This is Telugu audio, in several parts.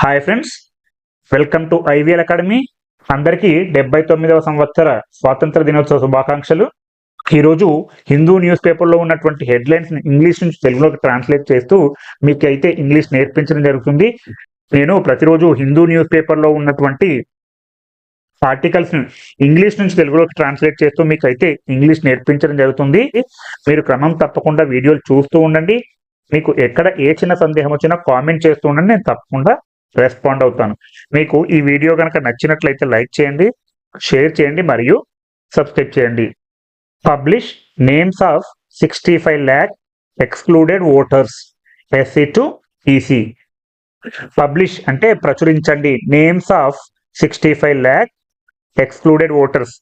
Hi friends welcome to IVL academy అందరికీ డెబ్బై తొమ్మిదవ సంవత్సర స్వాతంత్ర దినోత్సవ శుభాకాంక్షలు. ఈరోజు హిందూ న్యూస్ పేపర్లో ఉన్నటువంటి హెడ్లైన్స్ని ఇంగ్లీష్ నుంచి తెలుగులోకి ట్రాన్స్లేట్ చేస్తూ మీకు అయితే ఇంగ్లీష్ నేర్పించడం జరుగుతుంది. నేను ప్రతిరోజు హిందూ న్యూస్ పేపర్లో ఉన్నటువంటి ఆర్టికల్స్ని ఇంగ్లీష్ నుంచి తెలుగులోకి ట్రాన్స్లేట్ చేస్తూ మీకు అయితే ఇంగ్లీష్ నేర్పించడం జరుగుతుంది. మీరు క్రమం తప్పకుండా వీడియోలు చూస్తూ ఉండండి. మీకు ఎక్కడ ఏ చిన్న సందేహం వచ్చినా కామెంట్ చేస్తూ ఉండండి. నేను తప్పకుండా రెస్పాండ్ అవుతాను. మీకు ఈ వీడియో కనుక నచ్చినట్లయితే లైక్ చేయండి షేర్ చేయండి మరియు సబ్స్క్రైబ్ చేయండి. Publish names of sixty five lakh excluded voters SC to EC publish అంటే ప్రచురించండి. Names of sixty five lakh excluded voters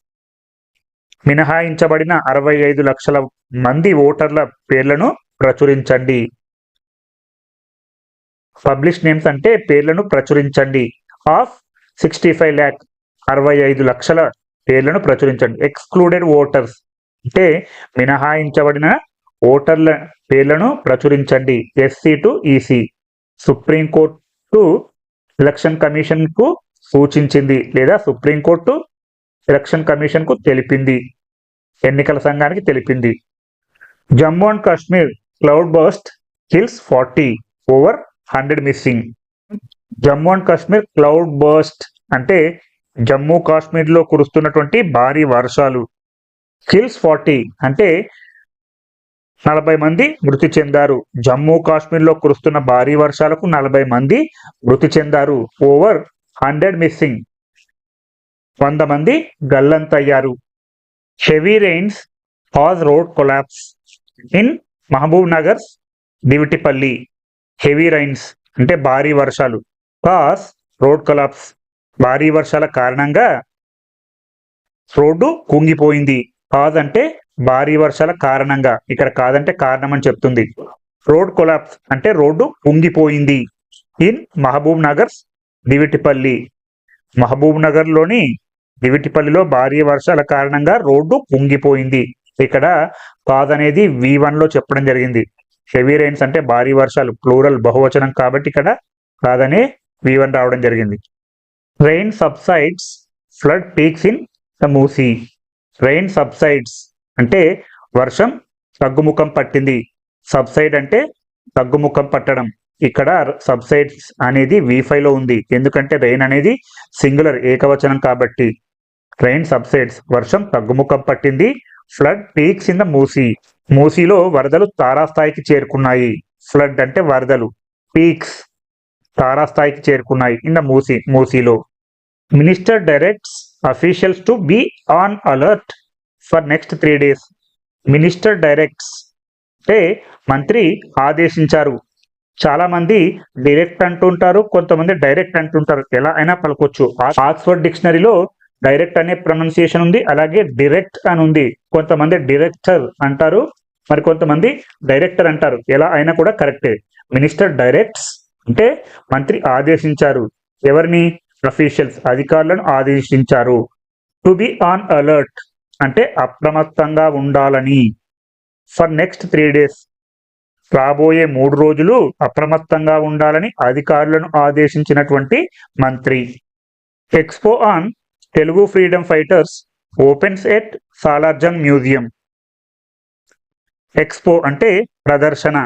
మినహాయించబడిన అరవై ఐదు లక్షల మంది ఓటర్ల పేర్లను ప్రచురించండి. పబ్లిష్ నేమ్స్ అంటే పేర్లను ప్రచురించండి. ఆఫ్ సిక్స్టీ ఫైవ్ ల్యాక్ అరవై ఐదు లక్షల పేర్లను ప్రచురించండి. ఎక్స్క్లూడెడ్ ఓటర్స్ అంటే మినహాయించబడిన ఓటర్ల పేర్లను ప్రచురించండి. SC to EC supreme court election కమిషన్కు సూచించింది లేదా సుప్రీంకోర్టు ఎలక్షన్ కమిషన్కు తెలిపింది. ఎన్నికల సంఘానికి తెలిపింది. Jammu and Kashmir cloud burst kills forty over hundred missing. Jammu and Kashmir cloud burst అంటే జమ్మూ కాశ్మీర్లో కురుస్తున్నటువంటి భారీ వర్షాలు. కిల్స్ ఫార్టీ అంటే నలభై మంది మృతి చెందారు. జమ్మూ కాశ్మీర్లో కురుస్తున్న భారీ వర్షాలకు నలభై మంది మృతి చెందారు. Over hundred missing. వంద మంది గల్లంతయ్యారు. Heavy rains cause road collapse. In Mahbubnagar Divitipalli heavy rains అంటే భారీ వర్షాలు. కాస్ రోడ్ కొలాప్స్ భారీ వర్షాల కారణంగా రోడ్డు కుంగిపోయింది. కాజ్ అంటే భారీ వర్షాల కారణంగా. ఇక్కడ కాదంటే కారణం అని చెప్తుంది. రోడ్ కొలాప్స్ అంటే రోడ్డు కుంగిపోయింది. ఇన్ మహబూబ్ నగర్ దివిటిపల్లి. మహబూబ్ నగర్లోని దివిటిపల్లిలో భారీ వర్షాల కారణంగా రోడ్డు కుంగిపోయింది. ఇక్కడ కాజ్ అనేది వి వన్లో చెప్పడం జరిగింది. హెవీ రైన్స్ అంటే భారీ వర్షాలు ప్లూరల్ బహువచనం కాబట్టి ఇక్కడ కాదనే వి వన్ రావడం జరిగింది. Rain subsides flood peaks in the Musi rain subsides అంటే వర్షం తగ్గుముఖం పట్టింది. సబ్సైడ్ అంటే తగ్గుముఖం పట్టడం. ఇక్కడ సబ్సైడ్స్ అనేది వి ఉంది. ఎందుకంటే రెయిన్ అనేది సింగులర్ ఏకవచనం కాబట్టి. రెయిన్ సబ్సైడ్స్ వర్షం తగ్గుముఖం పట్టింది. Flood peaks in the Musi మూసీలో వరదలు తారాస్థాయికి చేరుకున్నాయి. ఫ్లడ్ అంటే వరదలు. పీక్స్ తారాస్థాయికి చేరుకున్నాయి in the Musi మూసీలో minister directs officials to be on alert for next three days minister directs అంటే మంత్రి ఆదేశించారు. చాలా మంది డైరెక్ట్ అంటుంటారు కొంతమంది డైరెక్ట్ అంటుంటారు ఎలా అయినా పలకొచ్చు. ఆక్స్ఫర్డ్ డిక్షనరీలో డైరెక్ట్ అనే ప్రొనౌన్సియేషన్ ఉంది అలాగే డిరెక్ట్ అని ఉంది. కొంతమంది డిరెక్టర్ అంటారు మరి కొంతమంది డైరెక్టర్ అంటారు. ఎలా అయినా కూడా కరెక్టే. మినిస్టర్ డైరెక్ట్స్ అంటే మంత్రి ఆదేశించారు. ఎవరిని? అఫీషియల్స్ అధికారులను ఆదేశించారు. టు బి ఆన్ అలర్ట్ అంటే అప్రమత్తంగా ఉండాలని. For next three days. రాబోయే మూడు రోజులు అప్రమత్తంగా ఉండాలని అధికారులను ఆదేశించినటువంటి మంత్రి. Expo on Telugu freedom fighters opens at Salarjung museum expo అంటే ప్రదర్శన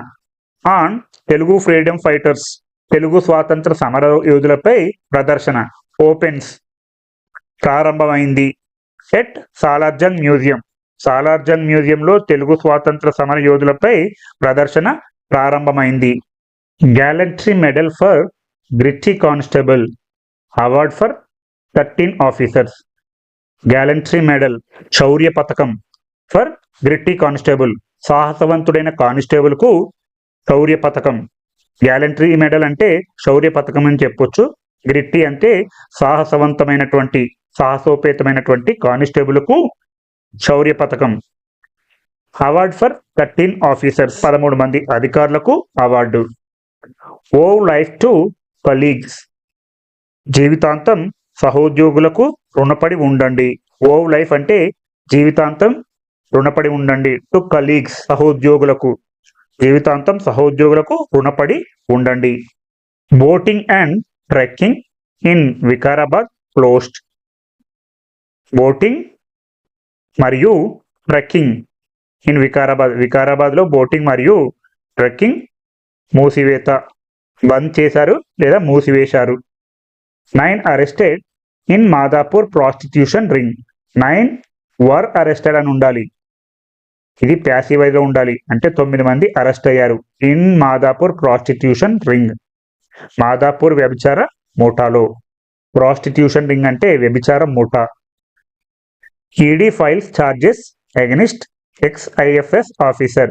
on Telugu freedom fighters Telugu స్వాతంత్ర సమర యోధులపై ప్రదర్శన ఓపెన్స్ ప్రారంభమైంది ఎట్ సాలార్జంగ్ మ్యూజియం సాలార్జంగ్ మ్యూజియంలో తెలుగు స్వాతంత్ర సమర యోధులపై ప్రదర్శన ప్రారంభమైంది gallantry medal for gritty constable award for thirteen officers. Gallantry medal శౌర్య పథకం ఫర్ గ్రిట్టి కానిస్టేబుల్ సాహసవంతుడైన కానిస్టేబుల్కు శౌర్య పథకం గ్యాలంట్రీ మెడల్ అంటే శౌర్య పథకం అని చెప్పొచ్చు. గ్రిట్టి అంటే సాహసవంతమైనటువంటి సాహసోపేతమైనటువంటి కానిస్టేబుల్కు శౌర్య పథకం అవార్డ్ ఫర్ థర్టీన్ ఆఫీసర్స్ పదమూడు మంది అధికారులకు award. Owe life to colleagues. జీవితాంతం సహోద్యోగులకు రుణపడి ఉండండి. ఓవ్ లైఫ్ అంటే జీవితాంతం రుణపడి ఉండండి. టు కలీగ్స్ సహోద్యోగులకు. జీవితాంతం సహోద్యోగులకు రుణపడి ఉండండి. Boating and trekking in Vikarabad closed boating మరియు ట్రెక్కింగ్ ఇన్ వికారాబాద్. వికారాబాద్లో బోటింగ్ మరియు ట్రెక్కింగ్ మూసివేత. బంద్ చేశారు లేదా మూసివేశారు? Nine arrested in Madhapur prostitution ring nine were arrested అని ఉండాలి. ఇది ప్యాసివైజ్లో ఉండాలి. అంటే తొమ్మిది మంది అరెస్ట్ అయ్యారు in Madhapur prostitution ring Madhapur వ్యభిచార మూటాలో. ప్రాస్టిట్యూషన్ రింగ్ అంటే వ్యభిచార మూటా. ED files charges against ex IFS officer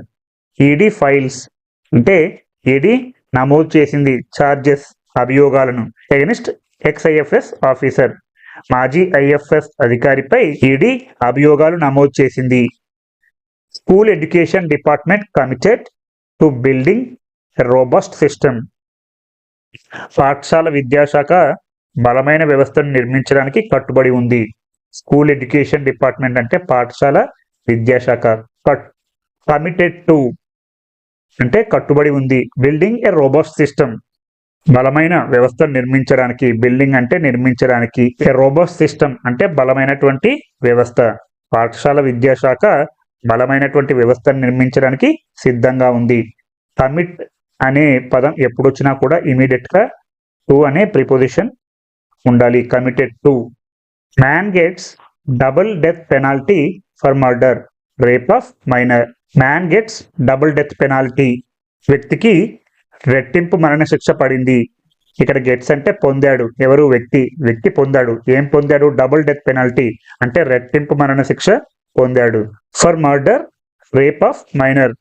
ED files అంటే ఈడీ నమోదు చేసింది ఛార్జెస్ అభియోగాలను. అగెనిస్ట్ ఎక్స్ఐఎఫ్ఎస్ ఆఫీసర్ మాజీ ఐఎఫ్ఎస్ అధికారిపై ఈడీ అభియోగాలు నమోదు చేసింది. School education department committed to building robust system పాఠశాల విద్యాశాఖ బలమైన వ్యవస్థను నిర్మించడానికి కట్టుబడి ఉంది. స్కూల్ ఎడ్యుకేషన్ డిపార్ట్మెంట్ అంటే పాఠశాల విద్యాశాఖ. కట్ కమిటెడ్ టు అంటే కట్టుబడి ఉంది. బిల్డింగ్ ఏ రోబోస్ట్ సిస్టమ్ బలమైన వ్యవస్థను నిర్మించడానికి బిల్డింగ్ అంటే నిర్మించడానికి ఏ రోబోట్ సిస్టమ్ అంటే బలమైనటువంటి వ్యవస్థ. పాఠశాల విద్యాశాఖ బలమైనటువంటి వ్యవస్థను నిర్మించడానికి సిద్ధంగా ఉంది. కమిట్ అనే పదం ఎప్పుడు వచ్చినా కూడా ఇమీడియట్గా టు అనే ప్రిపోజిషన్ ఉండాలి. Committed to man gets double death penalty for murder rape of minor man gets double death penalty వ్యక్తికి రెట్టింపు మరణ శిక్ష పడింది. ఇక్కడ గెట్స్ అంటే పొందాడు. ఎవరు? వ్యక్తి. వ్యక్తి పొందాడు. ఏం పొందాడు? Double death penalty. అంటే రెట్టింపు మరణ శిక్ష పొందాడు. For murder rape of minor.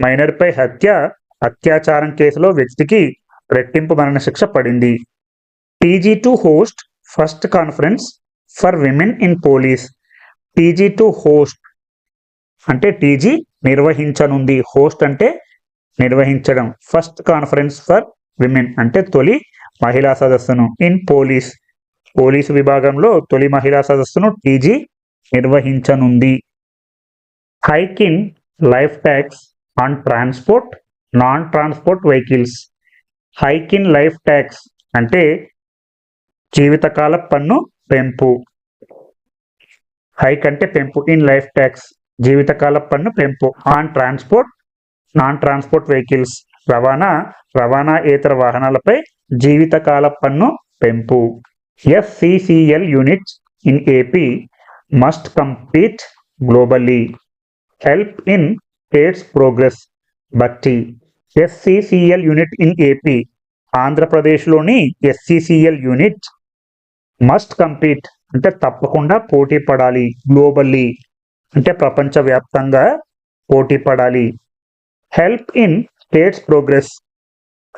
Minor పై హత్య అత్యాచారం కేసులో వ్యక్తికి రెట్టింపు మరణ శిక్ష పడింది. TG to host first conference for women in police. TG to host అంటే టీజీ నిర్వహించనుంది. హోస్ట్ అంటే నిర్వహించడం. ఫస్ట్ కాన్ఫరెన్స్ ఫర్ విమెన్ అంటే తొలి మహిళా సదస్సును. ఇన్ పోలీస్ పోలీసు విభాగంలో తొలి మహిళా సదస్సును TG నిర్వహించనుంది. Hike in life tax on transport non transport vehicles hike in life tax అంటే జీవితకాల పన్ను పెంపు. హైక్ అంటే పెంపు. ఇన్ లైఫ్ ట్యాక్స్ జీవితకాల పన్ను పెంపు. On transport non transport vehicles రవాణా రవాణా ఏతర వాహనాలపై జీవితకాల పన్ను పెంపు. FCCL units in AP must complete globally. Help in state's progress. Bhatti SCCL unit in AP ఆంధ్రప్రదేశ్లోని ఎస్సిసిఎల్ యూనిట్ మస్ట్ కంప్లీట్ అంటే తప్పకుండా పోటీ పడాలి. గ్లోబల్లీ అంటే ప్రపంచవ్యాప్తంగా పోటీ పడాలి. Help in states progress.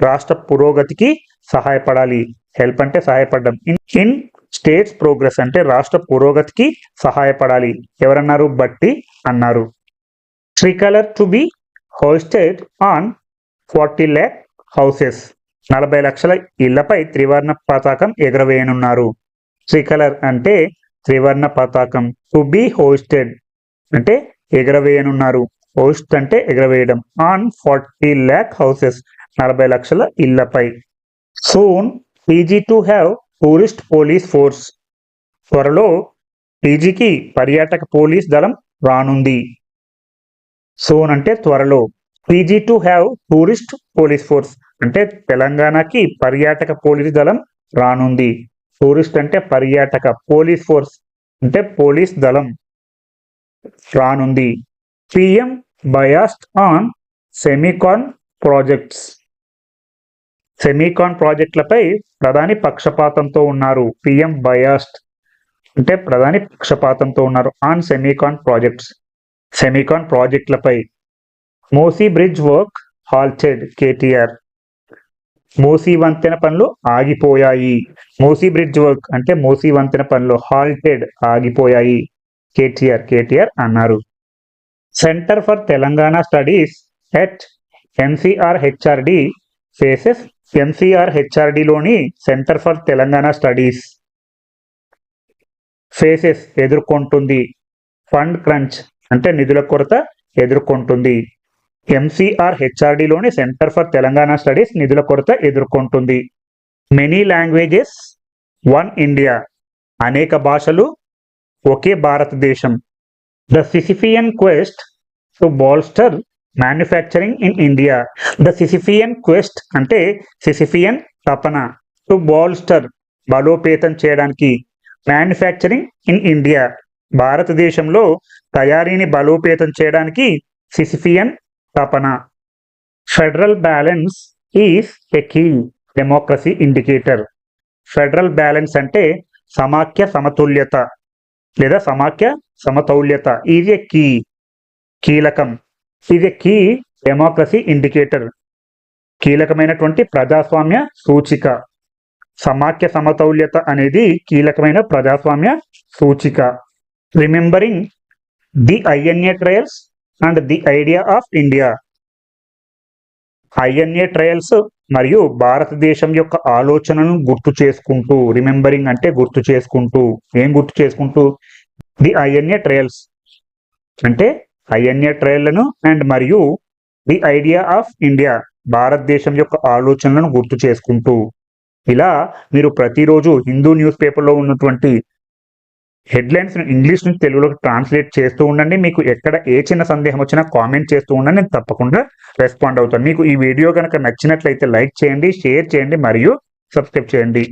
రాష్ట్ర పురోగతికి సహాయపడాలి. హెల్ప్ అంటే సహాయపడడం. ఇన్ ఇన్ స్టేట్స్ ప్రోగ్రెస్ అంటే రాష్ట్ర పురోగతికి సహాయపడాలి. ఎవరన్నారు? బట్టి అన్నారు. Tricolour to be hoisted on forty lakh houses. నలభై లక్షల ఇళ్ళపై త్రివర్ణ పతాకం ఎగరవేయనున్నారు. శ్రీకలర్ అంటే త్రివర్ణ పతాకం. టు బి హోస్టెడ్ అంటే ఎగరవేయనున్నారు. హోస్ట్ అంటే ఎగరవేయడం. ఆన్ ఫార్టీ ల్యాక్ హౌసెస్ నలభై లక్షల ఇళ్ళపై. Soon PG to have tourist police force త్వరలో పీజీకి పర్యాటక పోలీస్ దళం రానుంది. సోన్ అంటే త్వరలో PG to have tourist police force అంటే తెలంగాణకి పర్యాటక పోలీస్ దళం రానుంది. టూరిస్ట్ అంటే పర్యాటక పోలీస్ ఫోర్స్ అంటే పోలీస్ దళం రానుంది. PM biased on semicon projects semicon ప్రాజెక్టులపై ప్రధాని పక్షపాతంతో ఉన్నారు. పిఎం బయాస్ట్ అంటే ప్రధాని పక్షపాతంతో ఉన్నారు ఆన్ సెమీకాన్ ప్రాజెక్ట్స్ సెమీకాన్ ప్రాజెక్టులపై Musi bridge work halted KTR Musi వంతెన పనులు ఆగిపోయాయి. మోసీ బ్రిడ్జ్ వర్క్ అంటే మోసీ వంతెన పనులు హాల్టెడ్ ఆగిపోయాయి. కేటీఆర్ కేటీఆర్ అన్నారు. Centre for Telangana studies at NCR HRD faces NCR హెచ్ఆర్డిలోని centre for Telangana studies faces ఎదుర్కొంటుంది ఫండ్ క్రంచ్ అంటే నిధుల కొరత ఎదుర్కొంటుంది. ఎంసీఆర్ హెచ్ఆర్డిలోని సెంటర్ ఫర్ తెలంగాణ స్టడీస్ నిధుల కొరత ఎదుర్కొంటుంది. మెనీ లాంగ్వేజెస్ వన్ ఇండియా అనేక భాషలు ఒకే భారతదేశం. The Sisyphean quest to bolster manufacturing in India the Sisyphean quest అంటే సిసిఫియన్ తపన టు బాల్స్టర్ బలోపేతం చేయడానికి మ్యానుఫ్యాక్చరింగ్ ఇన్ ఇండియా భారతదేశంలో తయారీని బలోపేతం చేయడానికి సిసిఫియన్ తపన. Federal balance is a key democracy indicator federal balance అంటే సమాఖ్య సమతుల్యత. లేదా సమాఖ్య సమతౌల్యత. ఇది కీ కీలకం. ఇది కీ డెమోక్రసీ ఇండికేటర్ కీలకమైనటువంటి ప్రజాస్వామ్య సూచిక. సమాఖ్య సమతౌల్యత అనేది కీలకమైన ప్రజాస్వామ్య సూచిక. Remembering the INA trials and the idea of India INA trials మరియు భారతదేశం యొక్క ఆలోచనలను గుర్తు చేసుకుంటూ రిమెంబరింగ్ అంటే గుర్తు చేసుకుంటూ. ఏం గుర్తు చేసుకుంటూ? ది ఐఎన్ఏ ట్రయల్స్ అంటే ఐఎన్ఏ ట్రయల్లను అండ్ మరియు ది ఐడియా ఆఫ్ ఇండియా భారతదేశం యొక్క ఆలోచనలను గుర్తు చేసుకుంటూ. ఇలా మీరు ప్రతిరోజు హిందూ న్యూస్ పేపర్లో ఉన్నటువంటి హెడ్లైన్స్ ఇంగ్లీష్ నుంచి తెలుగులోకి ట్రాన్స్లేట్ చేస్తూ ఉండండి. మీకు ఎక్కడ ఏ చిన్న సందేహం వచ్చినా కామెంట్ చేస్తూ ఉండండి. నేను తప్పకుండా రెస్పాండ్ అవుతాను. మీకు ఈ వీడియో కనుక నచ్చినట్లయితే లైక్ చేయండి షేర్ చేయండి మరియు సబ్స్క్రైబ్ చేయండి.